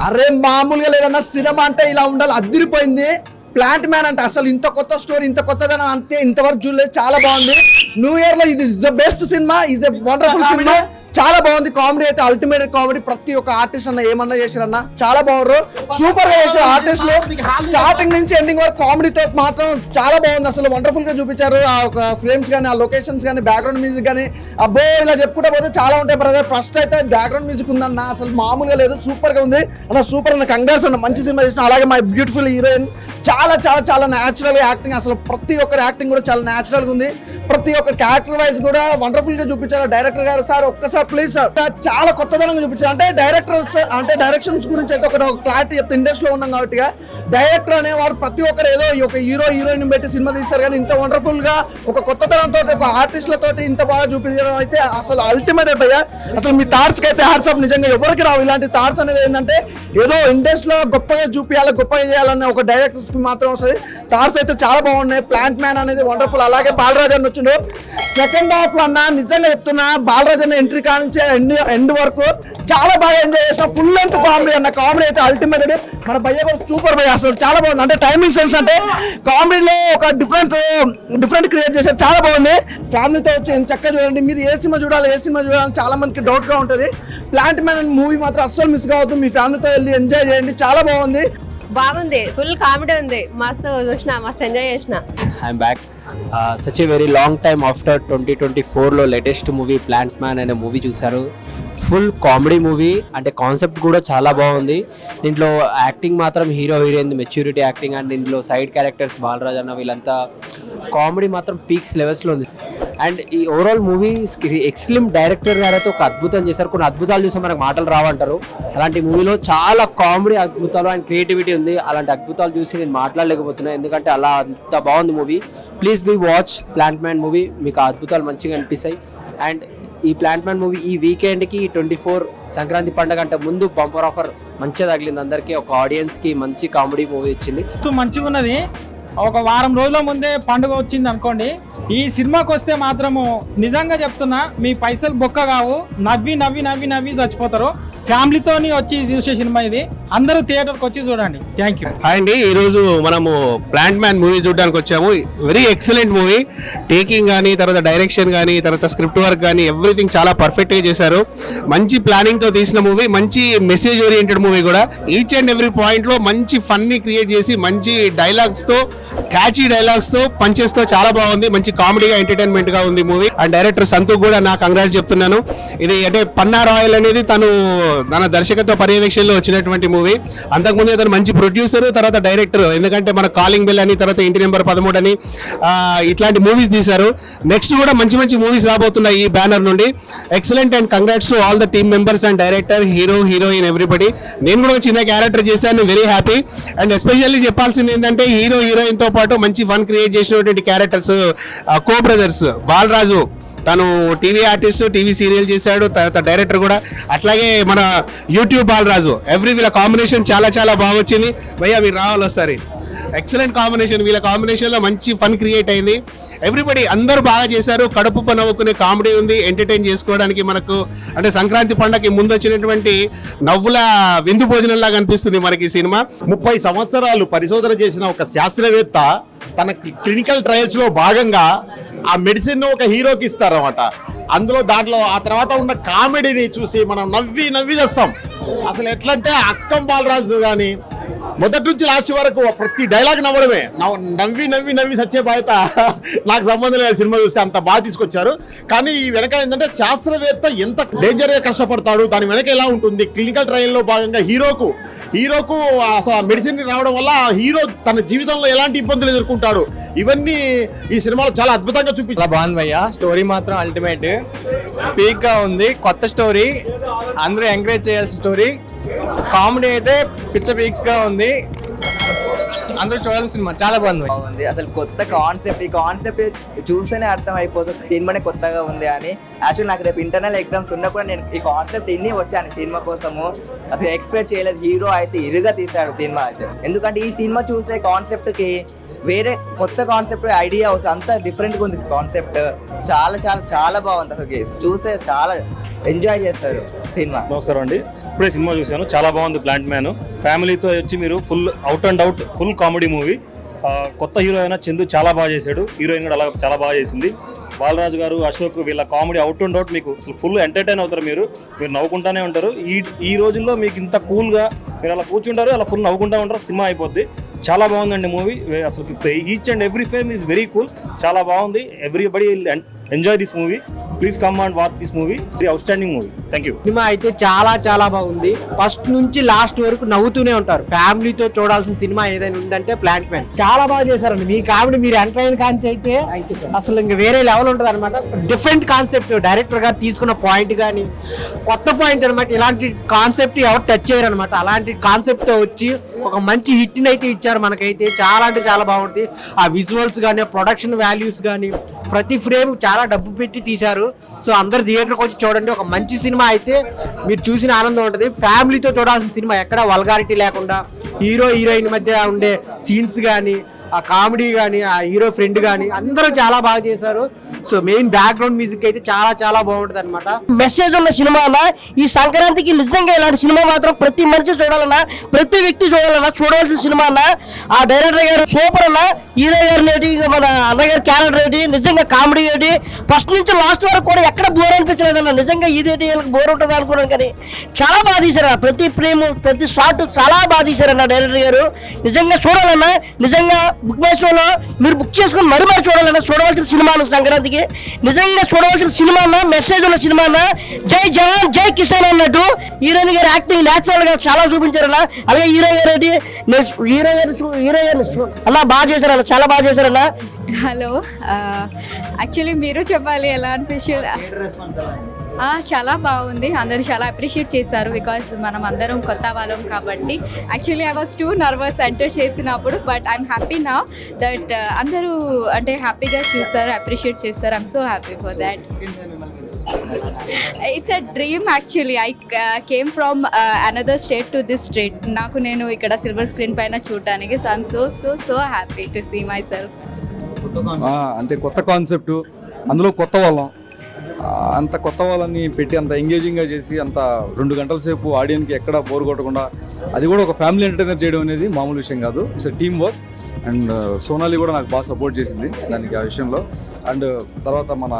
అరే మామూలుగా లేదన్నా సినిమా అంటే ఇలా ఉండాలి. అదిరిపోయింది. ప్లాంట్ మ్యాన్ అంటే. అసలు ఇంత కొత్త స్టోరీ ఇంత కొత్తదనం అంతే ఇంతవరకు చూడలేదు. చాలా బాగుంది. న్యూ ఇయర్లో ఇది is the best cinema is a wonderful cinema చాలా బాగుంది కామెడీ అయితే అల్టిమేట్ కామెడీ ప్రతి ఒక్క ఆర్టిస్ట్ అన్న ఏమన్నా చేశారన్న చాలా బాగున్నారు సూపర్గా చేశారు ఆర్టిస్ట్లో. స్టార్టింగ్ నుంచి ఎండింగ్ వరకు కామెడీతో మాత్రం చాలా బాగుంది. అసలు వండర్ఫుల్గా చూపించారు. ఆ ఒక ఫ్రేమ్స్ కానీ ఆ లొకేషన్స్ కానీ బ్యాక్గ్రౌండ్ మ్యూజిక్ కానీ అబ్బో ఇలా చెప్పుకుంటే పోతే చాలా ఉంటాయి బ్రదర్ ఫస్ట్ అయితే బ్యాక్గ్రౌండ్ మ్యూజిక్ ఉందన్న అసలు మామూలుగా లేదు. సూపర్గా ఉంది. అన్న సూపర్ అన్న. కంగ్రాస్ అన్న. మంచి సినిమా చేసిన. అలాగే మై బ్యూటిఫుల్ హీరోయిన్ చాలా చాలా చాలా న్యాచురల్ యాక్టింగ్ అసలు ప్రతి ఒక్కరి యాక్టింగ్ కూడా చాలా న్యాచురల్గా ఉంది. ప్రతి ఒక్క క్యారెక్టర్ వైజ్ కూడా వండర్ఫుల్గా చూపించారు డైరెక్టర్ గారు. సార్ ఒక్కసారి ప్లీజ్ సార్. చాలా కొత్తదనంగా చూపించారు. అంటే డైరెక్టర్ అంటే డైరెక్షన్స్ గురించి అయితే ఒక క్లారిటీ చెప్తే ఇండస్ట్రీలో ఉన్నాం కాబట్టి డైరెక్టర్ అనేవారు ప్రతి ఒక్కరు ఏదో ఈ ఒక హీరో హీరోయిన్ పెట్టి సినిమా తీస్తారు కానీ ఇంత వండర్ఫుల్గా ఒక కొత్తదనంతో ఒక ఆర్టిస్టులతో ఇంత బాగా చూపించడం అయితే అసలు అల్టిమేట్ అయిపోయా అసలు మీ థాట్స్కి అయితే హార్ట్స్ ఆఫ్ నిజంగా ఎవరికి రావు. ఇలాంటి థాట్స్ అనేది ఏంటంటే ఏదో ఇండస్ట్రీలో గొప్పగా చూపించాలి గొప్పగా చేయాలనే ఒక డైరెక్టర్స్ కి మాత్రం వస్తుంది. థాట్స్ అయితే చాలా బాగున్నాయి. ప్లాంట్ మ్యాన్ అనేది వండర్ఫుల్ అలాగే బాలరాజ్ అన్న వచ్చిండు. సెకండ్ హాఫ్లో అన్న నిజంగా చెప్తున్నా బాలరాజ్ అన్న ఎంట్రీ కానించే ఎండ్ ఎండ్ వరకు చాలా బాగా ఎంజాయ్ చేసిన. ఫుల్ లెంత్ కామెడీ అన్న. కామెడీ అయితే అల్టిమేట్ మన భయ్య కూడా సూపర్ భయ్య. అసలు చాలా బాగుంది. అంటే టైమింగ్ సెన్స్ అంటే కామెడీలో ఒక డిఫరెంట్ డిఫరెంట్ క్రియేట్ చేశారు. చాలా బాగుంది. ఫ్యామిలీతో వచ్చి చక్కగా చూడండి. మీరు ఏ సినిమా చూడాలి ఏ సినిమా చూడాలని చాలా మందికి డౌట్గా ఉంటుంది. ప్లాంట్ మ్యాన్ మూవీ మాత్రం అస్సలు మిస్ కావద్దు. మీ ఫ్యామిలీతో వెళ్ళి ఎంజాయ్ చేయండి. చాలా బాగుంది. బాగుంది. ఫుల్ కామెడీ ఉంది. మస్తు చూసిన మస్తు ఎంజాయ్ చేసిన. I'm back such a very long time after twenty twenty ఫోర్లో లేటెస్ట్ మూవీ ప్లాంట్ మ్యాన్ అనే మూవీ చూశారు. ఫుల్ కామెడీ మూవీ అంటే కాన్సెప్ట్ కూడా చాలా బాగుంది. దీంట్లో యాక్టింగ్ మాత్రం hero heroine maturity acting and దీంట్లో సైడ్ క్యారెక్టర్స్ బాలరాజ్ అన్న వీళ్ళంతా కామెడీ మాత్రం పీక్స్ లెవెల్స్లో ఉంది. అండ్ ఈ ఓవరాల్ మూవీ ఎక్స్లిమ్ డైరెక్టర్ గారైతే ఒక అద్భుతం చేశారు. కొన్ని అద్భుతాలు చూస్తే మనకు మాటలు రావంటారు. అలాంటి మూవీలో చాలా కామెడీ అద్భుతాలు అండ్ క్రియేటివిటీ ఉంది. అలాంటి అద్భుతాలు చూసి నేను మాట్లాడలేకపోతున్నాను ఎందుకంటే అలా అంత బాగుంది movie please be watch plant man movie మీకు అద్భుతాలు మంచిగా అనిపిస్తాయి. అండ్ ఈ ప్లాంట్ మ్యాన్ మూవీ ఈ వీకెండ్కి ట్వంటీ ఫోర్ సంక్రాంతి పండుగ అంటే ముందు బంపర్ ఆఫర్ మంచిగా తగిలింది. అందరికీ ఒక ఆడియన్స్కి మంచి కామెడీ మూవీ ఇచ్చింది మంచిగా ఉన్నది ఒక వారం రోజుల ముందే పండుగ వచ్చింది అనుకోండి. ఈ సినిమాకి వస్తే మాత్రము నిజంగా చెప్తున్నా మీ పైసలు బొక్క కావు. నవ్వి నవ్వి నవ్వి నవ్వి చచ్చిపోతారు. ఫ్యామిలీతోని వచ్చి చూసే సినిమా ఇది. అందరూ థియేటర్కి వచ్చి చూడండి. థ్యాంక్ యూ హాయ్ అండి. ఈరోజు మనము ప్లాంట్ మ్యాన్ మూవీ చూడడానికి వచ్చాము. Very excellent movie. టేకింగ్ కానీ తర్వాత డైరెక్షన్ కానీ తర్వాత స్క్రిప్ట్ వర్క్ కానీ ఎవ్రీథింగ్ చాలా పర్ఫెక్ట్గా చేశారు. మంచి ప్లానింగ్తో తీసిన మూవీ మంచి మెసేజ్ ఓరియంటెడ్ మూవీ కూడా. ఈచ్ అండ్ ఎవ్రీ పాయింట్లో మంచి ఫన్ని క్రియేట్ చేసి మంచి డైలాగ్స్తో క్యాచీ డైలాగ్స్తో పంచెస్తో చాలా బాగుంది. మంచి కామెడీగా ఎంటర్టైన్మెంట్గా ఉంది మూవీ అండ్ డైరెక్టర్ సంతోష్ కూడా నా కంగ్రాట్స్ చెప్తున్నాను. ఇది అంటే పన్నా రాయల్ అనేది తను తన దర్శకత్వ పర్యవేక్షణలో వచ్చినటువంటి మూవీ అంతకుముందు తను మంచి ప్రొడ్యూసర్ తర్వాత డైరెక్టర్ ఎందుకంటే మన కాలింగ్ బెల్ అని తర్వాత ఇంటి నెంబర్ పదమూడు అని ఇట్లాంటి మూవీస్ తీశారు. నెక్స్ట్ కూడా మంచి మంచి మూవీస్ రాబోతున్నాయి ఈ బ్యానర్ నుండి. Excellent and congrats to all the team members and director hero heroine everybody నేను కూడా చిన్న క్యారెక్టర్ చేశాను వెరీ హ్యాపీ అండ్ ఎస్పెషల్లీ చెప్పాల్సింది ఏంటంటే హీరో హీరోయిన్ తో పాటు మంచి ఫన్ క్రియేట్ చేసినటువంటి క్యారెక్టర్స్ కో బ్రదర్స్ బాలరాజు. తను టీవీ ఆర్టిస్ట్ టీవీ సీరియల్ చేశాడు. తర్వాత డైరెక్టర్ కూడా. అట్లాగే మన యూట్యూబ్ బాలరాజు. ఎవ్రీ వీళ్ళ కాంబినేషన్ చాలా చాలా బాగా వచ్చింది. భయ్యా మీరు రావాలి ఒకసారి. ఎక్సలెంట్ కాంబినేషన్ వీళ్ళ కాంబినేషన్లో మంచి ఫన్ క్రియేట్ అయింది. ఎవ్రీబడి అందరూ బాగా చేశారు. కడుపు నవ్వుకునే కామెడీ ఉంది. ఎంటర్టైన్ చేసుకోవడానికి మనకు అంటే సంక్రాంతి పండగకి ముందు వచ్చినటువంటి నవ్వుల విందు భోజనంలాగా అనిపిస్తుంది మనకి ఈ సినిమా. ముప్పై సంవత్సరాలు పరిశోధన చేసిన ఒక శాస్త్రవేత్త తన క్లినికల్ ట్రయల్స్లో భాగంగా ఆ మెడిసిన్ ఒక హీరోకి ఇస్తారన్నమాట. అందులో దాంట్లో ఆ తర్వాత ఉన్న కామెడీని చూసి మనం నవ్వి నవ్వి చేస్తాం. అసలు ఎట్లంటే అక్కం బాలరాజు కానీ మొదటి నుంచి లాస్ట్ వరకు ప్రతి డైలాగ్ నవ్వడమే. నవ్వి నవ్వి నవ్వి సచ్చే బాధ్యత. నాకు సంబంధం లేదు సినిమా చూస్తే అంత బాగా తీసుకొచ్చారు. కానీ ఈ వెనక ఏంటంటే శాస్త్రవేత్త ఎంత డేంజర్గా కష్టపడతాడు దాని వెనక ఎలా ఉంటుంది? క్లినికల్ ట్రయల్లో భాగంగా హీరోకు హీరోకు అసలు మెడిసిన్ రావడం వల్ల హీరో తన జీవితంలో ఎలాంటి ఇబ్బందులు ఎదుర్కొంటాడు? ఇవన్నీ ఈ సినిమాలో చాలా అద్భుతంగా చూపించారు బాగుంది భయ్య. స్టోరీ మాత్రం అల్టిమేట్ పీక్గా ఉంది. కొత్త స్టోరీ అందరూ ఎంకరేజ్ చేయాల్సిన స్టోరీ. కామెడీ అయితే పిచ్చ పీక్స్గా ఉంది. అందరూ చూడాల్సిన సినిమా. చాలా బాగుంది. బాగుంది. అసలు కొత్త కాన్సెప్ట్ ఈ కాన్సెప్ట్ చూస్తేనే అర్థం అయిపోతుంది సినిమానే కొత్తగా ఉంది అని. యాక్చువల్ నాకు రేపు ఇంటర్నల్ ఎగ్జామ్స్ ఉన్నప్పుడు నేను ఈ కాన్సెప్ట్ ఇన్ని వచ్చాను సినిమా కోసము. అసలు ఎక్స్పెక్ట్ చేయలేదు. హీరో అయితే ఇరుగా తీశాడు సినిమా అయితే. ఎందుకంటే ఈ సినిమా చూసే కాన్సెప్ట్కి వేరే కొత్త కాన్సెప్ట్ ఐడియా వస్తుంది అంత డిఫరెంట్గా ఉంది కాన్సెప్ట్ చాలా చాలా చాలా బాగుంది అసలు. చూసే చాలా ఎంజాయ్ చేస్తారు సినిమా. నమస్కారం అండి. ఇప్పుడే సినిమా చూశాను. చాలా బాగుంది ప్లాంట్ మ్యాన్. ఫ్యామిలీతో వచ్చి మీరు full out and out full comedy movie కొత్త హీరో అయినా చందు చాలా బాగా చేశాడు. హీరోయిన్ కూడా అలా చాలా బాగా చేసింది. బాలరాజు గారు అశోక్ వీళ్ళ కామెడీ అవుట్ అండ్ అవుట్ మీకు అసలు ఫుల్ ఎంటర్టైన్ అవుతారు మీరు. మీరు నవ్వుకుంటానే ఉంటారు. ఈ ఈ రోజుల్లో మీకు ఇంత కూల్గా మీరు అలా కూర్చుంటారు అలా ఫుల్ నవ్వుకుంటా ఉంటారు. సినిమా అయిపోద్ది. చాలా బాగుందండి మూవీ అసలు each and every fame is very cool చాలా బాగుంది. Everybody enjoy this movie please come and watch this movie Shri outstanding movie thank you సినిమా అయితే చాలా చాలా బాగుంది. ఫస్ట్ నుంచి లాస్ట్ వరకు నవ్వుతూనే ఉంటారు. ఫ్యామిలీతో చూడాల్సిన సినిమా ఏదైనా ఉందంటే ప్లాంట్ మ్యాన్ చాలా బాగా చేశారండి. మీ కామెడీ మీరు ఎంటర్ అయిన కాంచి అయితే అసలు ఇంక వేరే లెవెల్ ఉంటుంది అనమాట డిఫరెంట్ కాన్సెప్ట్ డైరెక్టర్ గారు తీసుకున్న పాయింట్ కానీ కొత్త పాయింట్ అనమాట ఇలాంటి కాన్సెప్ట్ ఎవరు టచ్ చేయరు అనమాట అలాంటి కాన్సెప్ట్తో వచ్చి ఒక మంచి హిట్ అయితే ఇచ్చారు మనకైతే. చాలా అంటే చాలా బాగుంటుంది ఆ విజువల్స్ కానీ ప్రొడక్షన్ వాల్యూస్ కానీ ప్రతి ఫ్రేమ్ చాలా డబ్బు పెట్టి తీశారు. సో అందరు థియేటర్కి వచ్చి చూడండి ఒక మంచి సినిమా అయితే మీరు చూసిన ఆనందం ఉంటుంది. ఫ్యామిలీతో చూడాల్సిన సినిమా ఎక్కడ వల్గారిటీ లేకుండా హీరో హీరోయిన్ మధ్య ఉండే సీన్స్ కానీ ఆ కామెడీ కానీ ఆ హీరో ఫ్రెండ్ కానీ అందరూ చాలా బాగా చేశారు. సో మెయిన్ బ్యాక్గ్రౌండ్ మ్యూజిక్ అయితే చాలా చాలా బాగుంటుంది అనమాట మెసేజ్ ఉన్న సినిమా ఈ సంక్రాంతికి నిజంగా ఇలాంటి సినిమా మాత్రం ప్రతి మనిషి చూడాలన్నా ప్రతి వ్యక్తి చూడాలన్నా చూడవలసిన సినిమా అన్న. ఆ డైరెక్టర్ గారు సూపర్ అన్న. హీరో గారిని ఏంటి మన అన్నగారి క్యారెక్టర్ ఏంటి నిజంగా కామెడీ ఏంటి. ఫస్ట్ నుంచి లాస్ట్ వరకు కూడా ఎక్కడ బోర్ అనిపించలేదన్న. నిజంగా ఇదేంటి వీళ్ళకి బోర్ ఉంటుంది అనుకున్నాను కానీ చాలా బాగా తీశారు ప్రతి ఫ్రేమ్ ప్రతి షాట్ చాలా బాగా తీశారన్న డైరెక్టర్ గారు. నిజంగా చూడాలన్నా నిజంగా బుక్ మై షోలో మీరు బుక్ చేసుకుని మరి మరి చూడాలన్నా చూడవలసిన సినిమా అన్న సంక్రాంతికి. నిజంగా చూడవలసిన సినిమా అన్న మెసేజ్ ఉన్న సినిమా అన్న జై జవాన్ జై కిసాన్ అన్నట్టు హీరోయిన్ గారి యాక్టింగ్ న్యాచురల్గా చాలా చూపించారన్న. అలాగే హీరో గారు ఏంటి హీరో గారు హీరో గారు అన్న బాగా చేశారన్న చాలా బాగా చేశారన్న. హలో యాక్చువల్లీ మీరు చెప్పాలి ఎలా అనిపించింది? ఆ, చాలా బాగుంది. అందరూ చాలా అప్రిషియేట్ చేశారు బికాస్ మనం అందరం కొత్త వాళ్ళం కాబట్టి. Actually I was too nervous enter చేసినప్పుడు బట్ ఐఎమ్ హ్యాపీ నా దట్ అందరూ అంటే హ్యాపీగా చూస్తారు అప్రిషియేట్ చేస్తారు I'm so happy for that it's a dream actually I came from another state to this state నాకు నేను ఇక్కడ సిల్వర్ స్క్రీన్ పైన చూడటానికి so I'm so so so happy to see myself అంటే కొత్త కాన్సెప్ట్ అందులో కొత్త వాళ్ళం. అంత కొత్త వాళ్ళని పెట్టి అంత ఎంగేజింగ్గా చేసి అంత రెండు గంటల సేపు ఆడియన్కి ఎక్కడ బోర్ కొట్టకుండా అది కూడా ఒక ఫ్యామిలీ ఎంటర్టైనర్ చేయడం అనేది మామూలు విషయం కాదు. It's team work and Sonali కూడా నాకు బాగా సపోర్ట్ చేసింది దానికి ఆ విషయంలో. అండ్ uh, తర్వాత మన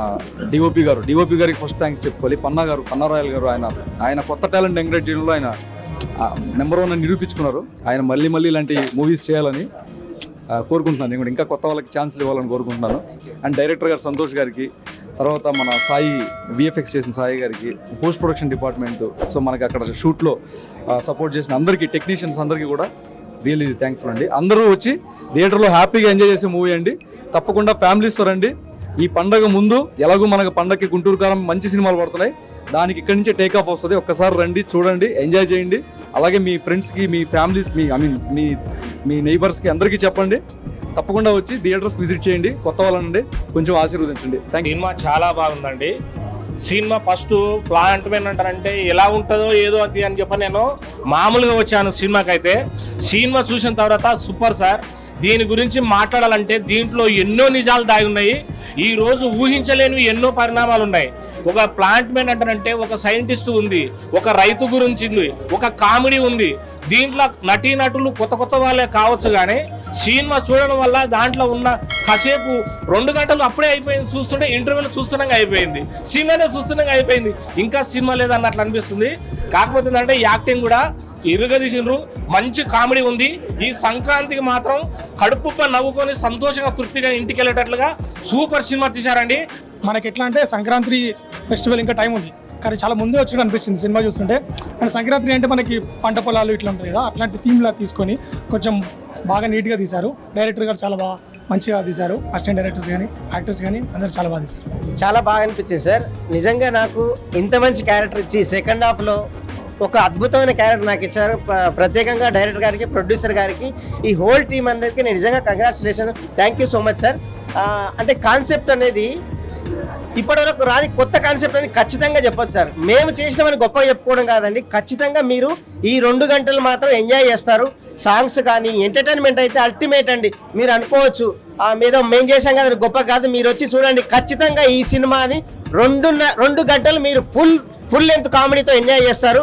డిఓపి గారు డిఓపి గారికి ఫస్ట్ థ్యాంక్స్ చెప్పుకోవాలి. పన్నా గారు పన్నారాయల్ గారు ఆయన ఆయన కొత్త టాలెంట్ ఎంకరేజ్ చేయడంలో ఆయన నెంబర్ వన్ నిరూపించుకున్నారు. ఆయన మళ్ళీ మళ్ళీ ఇలాంటి మూవీస్ చేయాలని కోరుకుంటున్నాను. నేను కూడా ఇంకా కొత్త వాళ్ళకి ఛాన్స్లు ఇవ్వాలని కోరుకుంటున్నాను. అండ్ డైరెక్టర్ గారు సంతోష్ గారికి తర్వాత మన సాయి విఎఫ్ఎక్స్ చేసిన సాయి గారికి పోస్ట్ ప్రొడక్షన్ డిపార్ట్మెంట్ సో మనకి అక్కడ షూట్లో సపోర్ట్ చేసిన అందరికీ టెక్నీషియన్స్ అందరికీ కూడా రియల్లీ థ్యాంక్ఫుల్ అండి. అందరూ వచ్చి థియేటర్లో హ్యాపీగా ఎంజాయ్ చేసే మూవీ అండి. తప్పకుండా ఫ్యామిలీస్తో రండి. ఈ పండగ ముందు ఎలాగో మనకు పండగకి గుంటూరు కారం మంచి సినిమాలు పడుతున్నాయి. దానికి ఇక్కడి నుంచే టేక్ ఆఫ్ వస్తుంది. ఒక్కసారి రండి చూడండి ఎంజాయ్ చేయండి. అలాగే మీ ఫ్రెండ్స్కి మీ ఫ్యామిలీస్ మీ ఐ మీన్ మీ మీ నైబర్స్కి అందరికీ చెప్పండి. తప్పకుండా వచ్చి థియేటర్స్ విజిట్ చేయండి. కొత్త వాళ్ళనండి. కొంచెం ఆశీర్వదించండి. థ్యాంక్ యూ సినిమా చాలా బాగుందండి. సినిమా ఫస్ట్ ప్లాంట్ అంటారంటే ఎలా ఉంటుందో ఏదో అది అని చెప్పి నేను మామూలుగా వచ్చాను సినిమాకి అయితే సినిమా చూసిన తర్వాత సూపర్ సార్. దీని గురించి మాట్లాడాలంటే దీంట్లో ఎన్నో నిజాలు దాగి ఉన్నాయి. ఈ రోజు ఊహించలేనివి ఎన్నో పరిణామాలు ఉన్నాయి ఒక ప్లాంట్ మ్యాన్ అంటారంటే ఒక సైంటిస్ట్ ఉంది ఒక రైతు గురించి ఉంది ఒక కామెడీ ఉంది. దీంట్లో నటీనటులు కొత్త కొత్త వాళ్ళే కావచ్చు కానీ సినిమా చూడడం వల్ల దాంట్లో ఉన్న కాసేపు రెండు గంటలు అప్పుడే అయిపోయింది చూస్తుంటే ఇంటర్వ్యూలు చూస్తుండగా అయిపోయింది. సినిమానే చూస్తుండగా అయిపోయింది. ఇంకా సినిమా లేదన్నట్లు అనిపిస్తుంది. కాకపోతే ఏంటంటే యాక్టింగ్ కూడా ఇరుగదీసిండ్రు మంచి కామెడీ ఉంది. ఈ సంక్రాంతికి మాత్రం కడుపుప్ప నవ్వుకొని సంతోషంగా తృప్తిగా ఇంటికి వెళ్ళేటట్లుగా సూపర్ సినిమా తీశారండి. మనకి ఎట్లా అంటే సంక్రాంతి ఫెస్టివల్ ఇంకా టైం ఉంది. కానీ చాలా ముందే వచ్చినట్టు అనిపించింది సినిమా చూస్తుంటే. అండ్ సంక్రాంతి అంటే మనకి పంట పొలాలు ఇట్లా ఉంటాయి కదా అట్లాంటి థీమ్లా తీసుకొని కొంచెం బాగా నీట్గా తీశారు. డైరెక్టర్ గారు చాలా బాగా మంచిగా తీశారు. అసిస్టెంట్ డైరెక్టర్స్ కానీ యాక్టర్స్ కానీ అందరూ చాలా బాగా తీశారు. చాలా బాగా అనిపించింది సార్. నిజంగా నాకు ఇంత మంచి క్యారెక్టర్ ఇచ్చి సెకండ్ హాఫ్లో ఒక అద్భుతమైన క్యారెక్టర్ నాకు ఇచ్చారు. ప్రత్యేకంగా డైరెక్టర్ గారికి ప్రొడ్యూసర్ గారికి ఈ హోల్ టీం అందరికీ నేను నిజంగా congratulation. Thank you so much sir అంటే కాన్సెప్ట్ అనేది ఇప్పటివరకు రాని కొత్త కాన్సెప్ట్ అని ఖచ్చితంగా చెప్పొచ్చు సార్ మేము చేసినామని గొప్పగా చెప్పుకోవడం కాదండి. ఖచ్చితంగా మీరు ఈ రెండు గంటలు మాత్రం ఎంజాయ్ చేస్తారు. సాంగ్స్ కానీ ఎంటర్టైన్మెంట్ అయితే అల్టిమేట్ అండి. మీరు అనుకోవచ్చు. ఆ, మీద మేము చేసాం కదా గొప్ప కాదు. మీరు వచ్చి చూడండి. ఖచ్చితంగా ఈ సినిమాని రెండున్న రెండు గంటలు మీరు ఫుల్ ఫుల్ లెంత్ కామెడీతో ఎంజాయ్ చేస్తారు.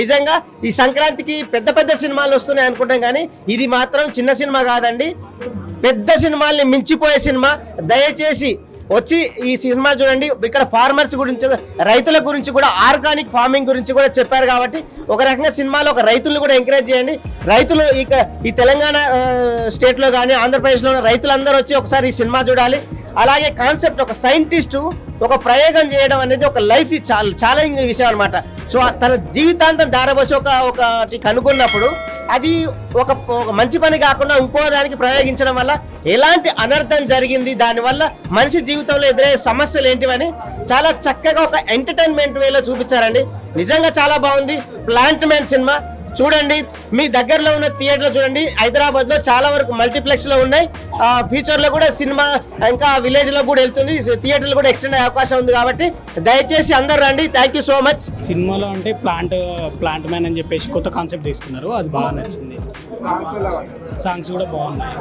నిజంగా ఈ సంక్రాంతికి పెద్ద పెద్ద సినిమాలు వస్తున్నాయి అనుకుంటాం కానీ ఇది మాత్రం చిన్న సినిమా కాదండి. పెద్ద సినిమాల్ని మించిపోయే సినిమా. దయచేసి వచ్చి ఈ సినిమా చూడండి. ఇక్కడ ఫార్మర్స్ గురించి రైతుల గురించి కూడా ఆర్గానిక్ ఫార్మింగ్ గురించి కూడా చెప్పారు కాబట్టి ఒక రకంగా సినిమాలో ఒక రైతులను కూడా ఎంకరేజ్ చేయండి. రైతులు ఇక ఈ తెలంగాణ స్టేట్లో కానీ ఆంధ్రప్రదేశ్లో రైతులందరూ వచ్చి ఒకసారి ఈ సినిమా చూడాలి. అలాగే కాన్సెప్ట్ ఒక సైంటిస్టు ఒక ప్రయోగం చేయడం అనేది ఒక లైఫ్ చాలా విషయం అనమాట సో తన జీవితాంతం దారబోసి ఒక ఒకటి కనుగొన్నప్పుడు అది ఒక ఒక మంచి పని కాకుండా ఇంకో దానికి ప్రయోగించడం వల్ల ఎలాంటి అనర్థం జరిగింది దానివల్ల మనిషి జీవితంలో ఎదురయ్యే సమస్యలు ఏంటివని చాలా చక్కగా ఒక ఎంటర్టైన్మెంట్ వేలో చూపించారండి. నిజంగా చాలా బాగుంది. ప్లాంట్ మ్యాన్ సినిమా. చూడండి మీ దగ్గరలో ఉన్న థియేటర్లో చూడండి హైదరాబాద్లో చాలా వరకు మల్టీప్లెక్స్లో ఉన్నాయి. ఫ్యూచర్లో కూడా సినిమా ఇంకా విలేజ్లో కూడా వెళ్తుంది. థియేటర్లు కూడా ఎక్స్టెండ్ అయ్యే అవకాశం ఉంది కాబట్టి దయచేసి అందరు రండి. థ్యాంక్ యూ సో మచ్ సినిమాలో అంటే ప్లాంట్ ప్లాంట్ మ్యాన్ అని చెప్పేసి కొత్త కాన్సెప్ట్ తీసుకున్నారు. అది బాగా నచ్చింది. సాంగ్స్ కూడా బాగున్నాయి.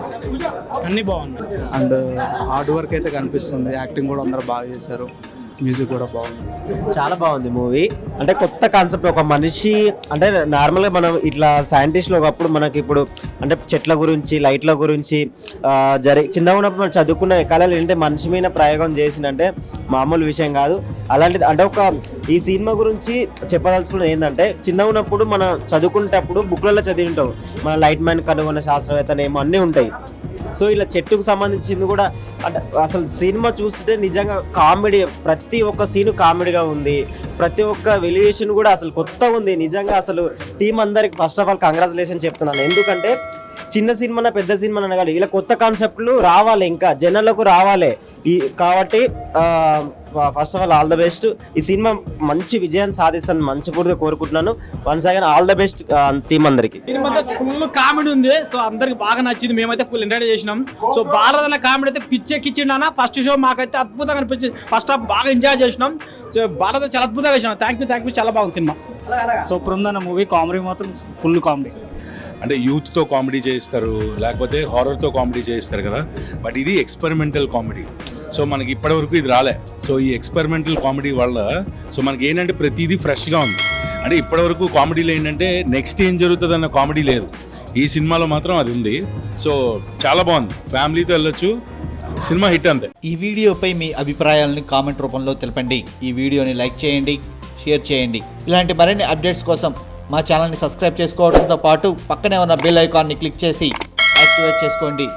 అన్నీ బాగున్నాయి. అండ్ హార్డ్ వర్క్ అయితే కనిపిస్తుంది. యాక్టింగ్ కూడా అందరూ బాగా చేశారు. మ్యూజిక్ కూడా బాగుంది. చాలా బాగుంది మూవీ. అంటే కొత్త కాన్సెప్ట్ ఒక మనిషి అంటే నార్మల్గా మనం ఇట్లా సైంటిస్ట్లో ఒకప్పుడు మనకి ఇప్పుడు అంటే చెట్ల గురించి లైట్ల గురించి జరి చిన్నగా ఉన్నప్పుడు మనం చదువుకున్న కళలు ఏంటంటే మనిషి మీద ప్రయోగం చేసిందంటే మామూలు విషయం కాదు. అలాంటిది అంటే ఒక ఈ సినిమా గురించి చెప్పదలుచుకున్నది ఏంటంటే చిన్నగా ఉన్నప్పుడు మనం చదువుకునేటప్పుడు బుక్లలో చదివి ఉంటాం. మన లైట్ మ్యాన్ కనుగొన్న శాస్త్రవేత్తనేమో అన్నీ ఉంటాయి. సో ఇలా చెట్టుకు సంబంధించింది కూడా అంటే అసలు సినిమా చూస్తే నిజంగా కామెడీ ప్రతి ఒక్క సీను కామెడీగా ఉంది. ప్రతి ఒక్క వెల్యుయేషన్ కూడా అసలు కొత్త ఉంది. నిజంగా అసలు టీం అందరికి ఫస్ట్ ఆఫ్ ఆల్ కంగ్రాచులేషన్ చెప్తున్నాను. ఎందుకంటే చిన్న సినిమా పెద్ద సినిమా అనగాలి ఇలా కొత్త కాన్సెప్ట్లు రావాలి ఇంకా జనాలకు రావాలి. ఈ కాబట్టి first of all all the best ఈ సినిమా మంచి విజయాన్ని సాధిస్తాను మంచి పూర్తిగా కోరుకుంటున్నాను once again all the best team అందరికి. సినిమా ఫుల్ కామెడీ ఉంది. సో అందరికి బాగా నచ్చింది. మేమైతే ఫుల్ ఎంజాయ్ చేసినాం. సో భారత్ అన్న కామెడీ అయితే పిచ్చెక్కిచ్చిండు ఫస్ట్ షో మాకైతే అద్భుతంగా అనిపించింది. ఫస్ట్ హాఫ్ బాగా ఎంజాయ్ చేసినాం. సో భారత్ చాలా అద్భుతంగా చేసినాం. థ్యాంక్ యూ థ్యాంక్ యూ చాలా బాగుంది సినిమా. సూపర్ ఉందన్న మూవీ కామెడీ మాత్రం ఫుల్ కామెడీ అంటే యూత్తో కామెడీ చేస్తారు లేకపోతే హారర్తో కామెడీ చేస్తారు కదా. బట్ ఇది ఎక్స్పెరిమెంటల్ కామెడీ సో మనకి ఇప్పటివరకు ఇది రాలే. సో ఈ ఎక్స్పెరిమెంటల్ కామెడీ వల్ల సో మనకి ఏంటంటే ప్రతిదీ ఫ్రెష్గా ఉంది. అంటే ఇప్పటివరకు కామెడీలో ఏంటంటే నెక్స్ట్ ఏం జరుగుతుంది అన్న కామెడీ లేదు. ఈ సినిమాలో మాత్రం అది ఉంది. సో చాలా బాగుంది. ఫ్యామిలీతో వెళ్ళొచ్చు. సినిమా హిట్ అంతే. ఈ వీడియోపై మీ అభిప్రాయాలను కామెంట్ రూపంలో తెలపండి. ఈ వీడియోని లైక్ చేయండి షేర్ చేయండి. ఇలాంటి మరిన్ని అప్డేట్స్ కోసం మా ఛానల్ని సబ్స్క్రైబ్ చేసుకోవడంతో పాటు పక్కనే ఉన్న బెల్ ఐకాన్ని క్లిక్ చేసి యాక్టివేట్ చేసుకోండి.